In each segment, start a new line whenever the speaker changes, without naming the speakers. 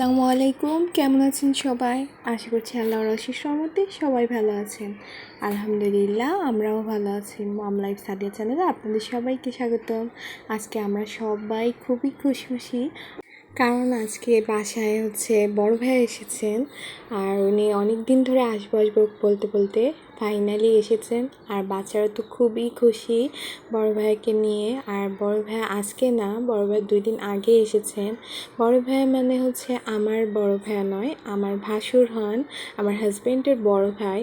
আলাইকুম। কেমন আছেন সবাই? আশা করছি আল্লাহর রশির সহমতে সবাই ভালো আছেন। আলহামদুলিল্লাহ, আমরাও ভালো আছি। মম লাইফ সাদিয়া চ্যানেলে আপনাদের সবাইকে স্বাগতম। আজকে আমরা সবাই খুবই খুশি খুশি কারণ আজকে বাসায় হচ্ছে বড় ভাই এসেছেন। আর উনি অনেক দিন ধরে আসব আসব বলতে বলতে ফাইনালি এসেছেন আর বাচ্চারা তো খুবই খুশি বড় ভাইকে নিয়ে। আর বড় ভাই আজকে না, বড় ভাই দুই দিন আগে এসেছেন বড় ভাই মানে হচ্ছে আমার বড় ভাই নয়, আমার ভাসুর হন, আমার হাজব্যান্ডের বড় ভাই।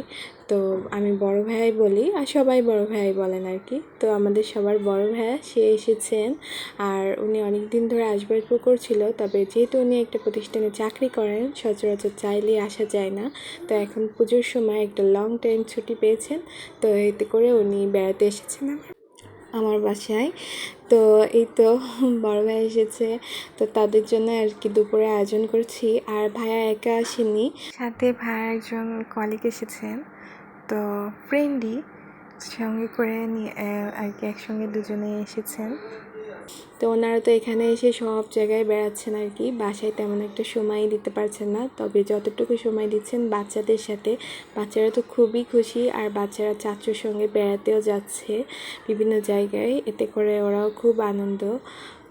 তো আমি বড় ভাই বলি আর সবাই বড় ভাই বলেন আর কি। তো আমাদের সবার বড় ভাই সে এসেছেন। আর উনি অনেক দিন ধরে আসবার পুকুর ছিল, তবে যেহেতু উনি একটা প্রতিষ্ঠানে চাকরি করেন, সচরাচর চাইলেই আসা যায় না। তো এখন পুজোর সময় একটা লং টাইম ছুটি পেয়েছেন, তো এতে করে উনি বেড়াতে এসেছেন আমার বাসায়। তো এই তো বড় ভাই এসেছে, তো তাদের জন্য আর কি দুপুরে আয়োজন করছি। আর ভাইয়া একা আসেনি সাথে ভাইয়া একজন কলিগ এসেছেন, তো ফ্রেন্ডই সঙ্গে করে নিয়ে আর কি একসঙ্গে দুজনে এসেছেন। তো ওনারা তো এখানে এসে সব জায়গায় বেড়াচ্ছেন আর কি। বাসায় তেমন একটা সময় দিতে পারছেন না। তবে যতটুকু সময় দিচ্ছেন বাচ্চাদের সাথে, বাচ্চারা তো খুবই খুশি আর বাচ্চারা চাচুর সঙ্গে বেড়াতেও যাচ্ছে বিভিন্ন জায়গায়। এতে করে ওরাও খুব আনন্দ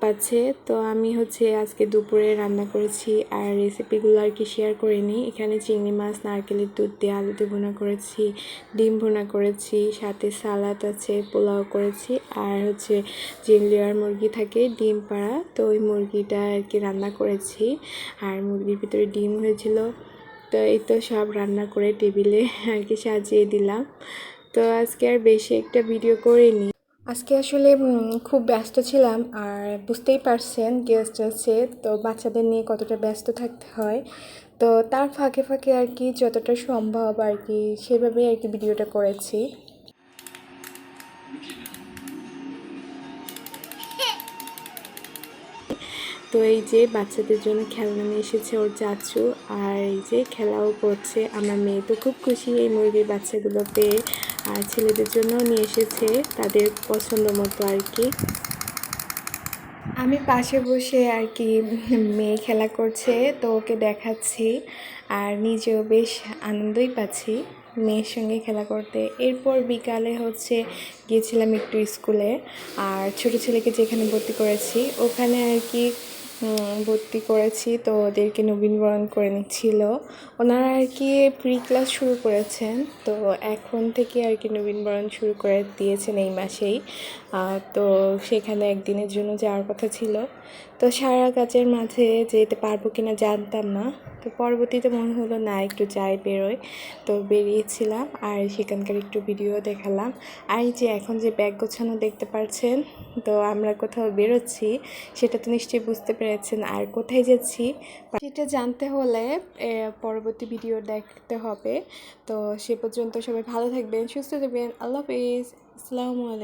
পাচ্ছে। তো আমি হচ্ছে আজকে দুপুরে রান্না করেছি আর রেসিপিগুলো আর কি শেয়ার করিনি এখানে চিংড়ি মাছ, নারকেলের দুধ দিয়ে আলু দিয়ে ভুনা করেছি, ডিম ভুনা করেছি, সাথে সালাদ আছে, পোলাও করেছি, আর হচ্ছে যে লেয়ার মুরগি থাকে। ডিম পাড়া। তো ওই মুরগিটা আর কি রান্না করেছি। আর মুরগির ভিতরে ডিম হয়েছিল। তো এই তো সব রান্না করে টেবিলে আর কি সাজিয়ে দিলাম। তো আজকে আর বেশি একটা ভিডিও করিনি। আজকে আসলে খুব ব্যস্ত ছিলাম। আর বুঝতেই পারছেন গেস্ট আছে। তো বাচ্চাদের নিয়ে কতটা ব্যস্ত থাকতে হয়। তো তার ফাঁকে ফাঁকে আর কি যতটা সম্ভব আর কি সেভাবেই আর কি ভিডিওটা করেছি। তো এই যে বাচ্চাদের জন্য খেলনা নিয়ে এসেছে ওর চাচু, আর এই যে খেলাও করছে। আমার মেয়ে তো খুব খুশি এই মুরগির বাচ্চাগুলো পেয়ে, আর ছেলেদের জন্যও নিয়ে এসেছে তাদের পছন্দ মতো আর কি। আমি পাশে বসে আর কি মেয়ে খেলা করছে, তো ওকে দেখাচ্ছি, আর নিজেও বেশ আনন্দই পাচ্ছি মেয়ের সঙ্গে খেলা করতে। এরপর বিকালে হচ্ছে গিয়েছিলাম একটু স্কুলে, আর ছোট ছেলেকে যেখানে ভর্তি করেছি, ওখানে আর কি ভর্তি করেছি, তো ওদেরকে নবীনবরণ করে নিচ্ছিল। ওনারা আর কি প্রি ক্লাস শুরু করেছেন, তো এখন থেকে আর কি নবীনবরণ শুরু করে দিয়েছেন এই মাসেই। তো সেখানে একদিনের জন্য যাওয়ার কথা ছিল। তো সারা কাজের মাঝে যেতে পারব কিনা জানতাম না। তো পরবর্তীতে মনে হলো, না, একটু যাই বেরোয় তো বেরিয়েছিলাম আর সেখানকার একটু ভিডিও দেখালাম। আর যে এখন যে ব্যাগ গোছানো দেখতে পাচ্ছেন তো আমরা কোথাও বেরোচ্ছি, সেটা তো নিশ্চয়ই বুঝতে পেরেছেন। আর কোথায় যাচ্ছি, সেটা জানতে হলে পরবর্তী ভিডিও দেখতে হবে। তো সে পর্যন্ত সবাই ভালো থাকবেন, সুস্থ থাকবেন। আল্লাহ হাফিজ। আসসালামু আলাইকুম।